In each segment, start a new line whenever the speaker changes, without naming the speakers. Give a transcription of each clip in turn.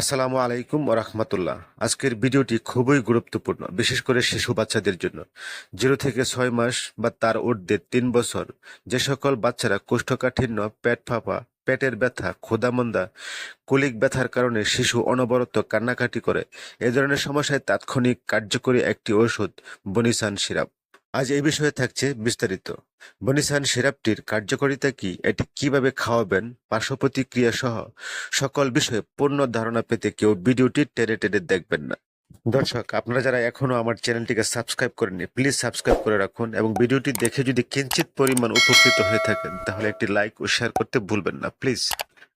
আসসালামু আলাইকুম রহমতুল্লাহ। আজকের ভিডিওটি খুবই গুরুত্বপূর্ণ, বিশেষ করে শিশু বাচ্চাদের জন্য। জিরো থেকে ছয় মাস বা তার ঊর্ধ্বে তিন বছর, যে সকল বাচ্চারা কোষ্ঠকাঠিন্য, পেট ফাঁপা, পেটের ব্যথা, ক্ষুধামন্দা, কলিক ব্যথার কারণে শিশু অনবরত কান্নাকাটি করে, এ ধরনের সমস্যায় তাৎক্ষণিক কার্যকরী একটি ওষুধ বনিসান সিরাপ। আজ এই বিষয়ে থাকছে বিস্তারিত। বনিসান সিরাপটির কার্যকারিতা কি, এটি কীভাবে খাওয়াবেন পার্শ্ব প্রতিক্রিয়া সহ সকল বিষয়ে পূর্ণ ধারণা পেতে কেউ ভিডিওটি টেনে টেনে দেখবেন না। দর্শক, আপনারা যারা এখনও আমার চ্যানেলটিকে সাবস্ক্রাইব করেননি, প্লিজ সাবস্ক্রাইব করে রাখুন এবং ভিডিওটি দেখে যদি কিঞ্চিত পরিমাণ উপকৃত হয়ে থাকেন, তাহলে একটি লাইক ও শেয়ার করতে ভুলবেন না, প্লিজ।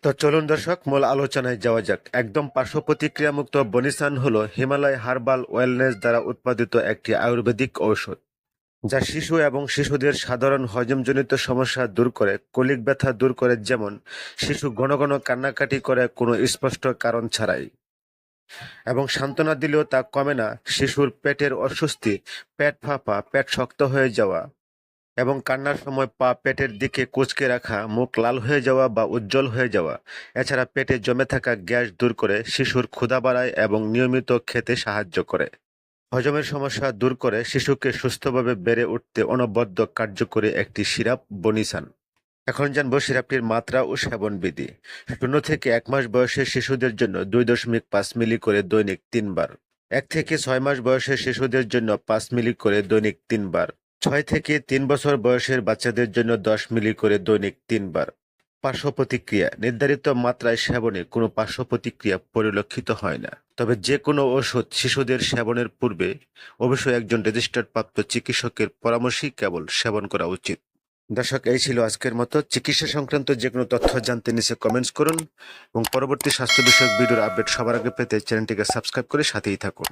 তো চলুন দর্শক, মূল আলোচনায় যাওয়া যাক। একদম পার্শ্ব প্রতিক্রিয়া মুক্ত বনিসান হলো হিমালয় হার্বাল ওয়েলনেস দ্বারা উৎপাদিত একটি আয়ুর্বেদিক ঔষধ। যা শিশু এবং শিশুদের সাধারণ হজমজনিত সমস্যা দূর করে, কলিক ব্যথা দূর করে যেমন শিশু ঘন ঘন কান্নাকাটি করে কোনো স্পষ্ট কারণ ছাড়াই। এবং সান্ত্বনা দিলেও তা কমে না, শিশুর পেটের অস্বস্তি, পেট ফাঁপা, পেট শক্ত হয়ে যাওয়া এবং কান্নার সময় পা পেটের দিকে কুচকে রাখা, মুখ লাল হয়ে যাওয়া বা উজ্জ্বল হয়ে যাওয়া। এছাড়া পেটে জমে থাকা গ্যাস দূর করে শিশুর ক্ষুধা বাড়ায় এবং নিয়মিত খেতে সাহায্য করে। হজমের সমস্যা দূর করে শিশুকে সুস্থভাবে বেড়ে উঠতে অনবদ্য কার্যকরী একটি সিরাপ বনিসান। এখন জানব সিরাপটির মাত্রা ও সেবন বিধি শূন্য থেকে এক মাস বয়সের শিশুদের জন্য দুই দশমিক পাঁচ মিলি করে দৈনিক তিনবার। এক থেকে ছয় মাস বয়সের শিশুদের জন্য পাঁচ মিলি করে দৈনিক তিনবার। ছয় থেকে তিন বছর বয়সের বাচ্চাদের জন্য দশ মিলি করে দৈনিক তিনবার। পার্শ্ব প্রতিক্রিয়া নির্ধারিত মাত্রায় সেবনে কোনো পার্শ্ব প্রতিক্রিয়া পরিলক্ষিত হয় না। তবে যে কোনো ওষুধ শিশুদের সেবনের পূর্বে অবশ্যই একজন রেজিস্টার্ড প্রাপ্ত চিকিৎসকের পরামর্শই কেবল সেবন করা উচিত। দর্শক, এই ছিল আজকের মতো। চিকিৎসা সংক্রান্ত যে কোনো তথ্য জানতে নিচে কমেন্টস করুন এবং পরবর্তী স্বাস্থ্য বিষয়ক ভিডিওর আপডেট সবার আগে পেতে চ্যানেলটিকে সাবস্ক্রাইব করে সাথেই থাকুন।